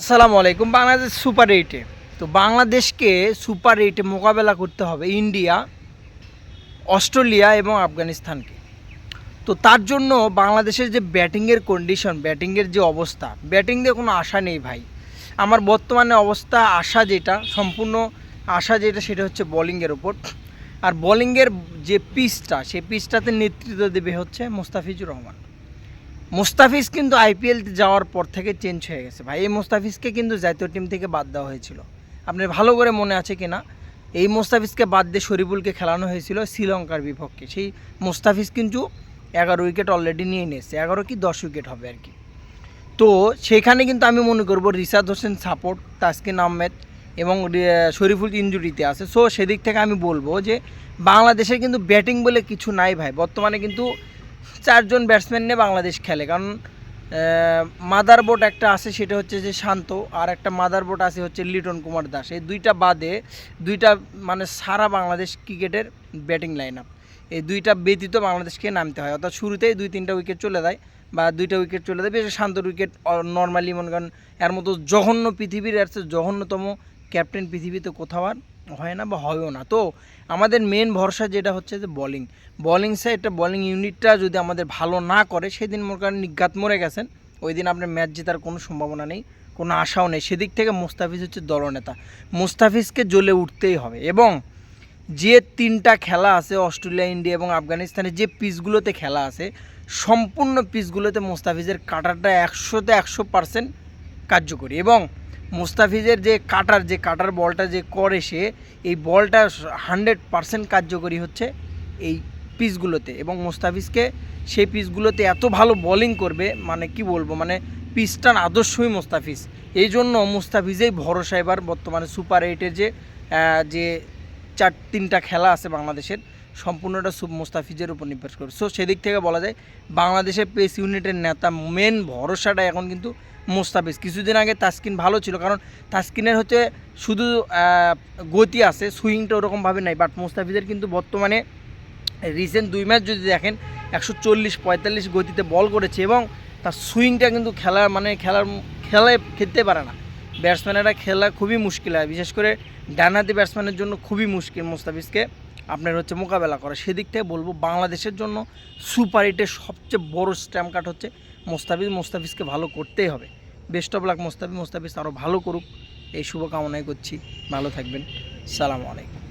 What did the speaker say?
আসসালামু আলাইকুম, বাংলাদেশ সুপার এইটে তো বাংলাদেশকে সুপার এইটে মোকাবেলা করতে হবে ইন্ডিয়া, অস্ট্রেলিয়া এবং আফগানিস্তানকে। তো তার জন্য বাংলাদেশের যে ব্যাটিংয়ের কন্ডিশন ব্যাটিংয়ের যে অবস্থা, ব্যাটিং দিয়ে কোনো আশা নেই ভাই। আমার বর্তমানে অবস্থা, আশা যেটা, সম্পূর্ণ আশা যেটা, সেটা হচ্ছে বোলিংয়ের ওপর আর বোলিংয়ের যে পিচটা সেই পিচটাতে নেতৃত্ব দেবে হচ্ছে মুস্তাফিজুর রহমান। মুস্তাফিজ কিন্তু আইপিএল যাওয়ার পর থেকে চেঞ্জ হয়ে গেছে। ভাই, এই মুস্তাফিজকে কিন্তু জাতীয় টিম থেকে বাদ দেওয়া হয়েছিল। আপনার ভালো করে মনে আছে কিনা? এই মুস্তাফিজকে বাদ দিয়ে শরীফুলকে খেলানো হয়েছিল শ্রীলঙ্কার বিপক্ষে। সেই মুস্তাফিজ কিন্তু এগারো উইকেট অলরেডি নিয়ে নিয়েছে। এগারো কি দশ উইকেট হবে আর কি। তো সেখানে কিন্তু আমি মনে করব রিসাদ হোসেন সাপোর্ট তাসকিন আহমেদ এবং শরীফুল ইঞ্জুরিতে আছে। সো সেদিক থেকে আমি বলব যে বাংলাদেশে কিন্তু ব্যাটিং বলে কিছু নাই ভাই। বর্তমানে কিন্তু চারজন ব্যাটসম্যান নিয়ে বাংলাদেশ খেলে। কারণ মাদার বোট একটা আছে, সেটা হচ্ছে যে শান্ত, আর একটা মাদার বোট আছে হচ্ছে লিটন কুমার দাস। এই দুইটা বাদে দুইটা মানে সারা বাংলাদেশ ক্রিকেটের ব্যাটিং লাইন আপ এই দুইটা ব্যতীত বাংলাদেশকে নামতে হয়। অর্থাৎ শুরুতেই দুই তিনটা উইকেট চলে যায় বা দুইটা উইকেট চলে যায়। বেশ শান্তর উইকেট নর্মালি মনে করেন এর মতো জঘন্য পৃথিবীর, এর জঘন্যতম ক্যাপ্টেন পৃথিবীতে কোথাও আর হয় না বা হয়ও না। তো আমাদের মেন ভরসা যেটা হচ্ছে যে বলিং বলিং সাইডটা বলিং ইউনিটটা যদি আমাদের ভালো না করে, সেদিন মনে করেন নিঘাত মরে গেছেন ওই দিন আপনার ম্যাচ জেতার কোনো সম্ভাবনা নেই, কোনো আশাও নেই। সেদিক থেকে মুস্তাফিজ হচ্ছে দলনেতা। মুস্তাফিজকে জ্বলে উঠতেই হবে এবং যে তিনটা খেলা আছে, অস্ট্রেলিয়া, ইন্ডিয়া এবং আফগানিস্তানের যে পিচগুলোতে খেলা আছে, সম্পূর্ণ পিচগুলোতে মুস্তাফিজের কাটারটা একশোতে একশো পার্সেন্ট কার্যকরী। এবং মুস্তাফিজের যে কাটার যে কাটার বলটা যে করে সে, এই বলটা হান্ড্রেড পার্সেন্ট কার্যকরী হচ্ছে এই পিচগুলোতে এবং মুস্তাফিজকে সেই পিচগুলোতে এত ভালো বোলিং করবে মানে কি বলব মানে পিচটার আদর্শই মুস্তাফিজ। এই জন্য মুস্তাফিজেই ভরসা এবার বর্তমানে সুপার এইটের যে যে চার তিনটা খেলা আছে বাংলাদেশের সম্পূর্ণটা সুব মুস্তাফিজের উপর নির্ভর করে। সো সেদিক থেকে বলা যায়, বাংলাদেশের পেস ইউনিটের নেতা মেন ভরসাটা এখন কিন্তু মুস্তাফিজ। কিছুদিন আগে তাসকিন ভালো ছিল, কারণ তাসকিনের হচ্ছে শুধু গতি আছে, সুইংটা ওরকমভাবে নাই বাট মুস্তাফিজের কিন্তু বর্তমানে রিসেন্ট দুই ম্যাচ যদি দেখেন, একশো চল্লিশ পঁয়তাল্লিশ গতিতে বল করেছে এবং তার সুইংটা কিন্তু খেলার মানে খেলার খেলায় খেলতে পারে না। ব্যাটসম্যানেরা খেলা খুবই মুশকিল হয়, বিশেষ করে ডানহাতি ব্যাটসম্যানের জন্য খুবই মুশকিল মুস্তাফিজকে। আপনার হচ্ছে মোকাবেলা করা। সেদিক থেকে বলব, বাংলাদেশের জন্য সুপার এইটের সবচেয়ে বড় স্ট্যাম্প কার্ড হচ্ছে মোস্তাফিজ। মোস্তাফিজকে ভালো করতেই হবে। Best of luck Mustafiz Mustafiz আরও ভালো করুক। এই শুভকামনাই করছি। ভালো থাকবেন। সালাম আলাইকুম।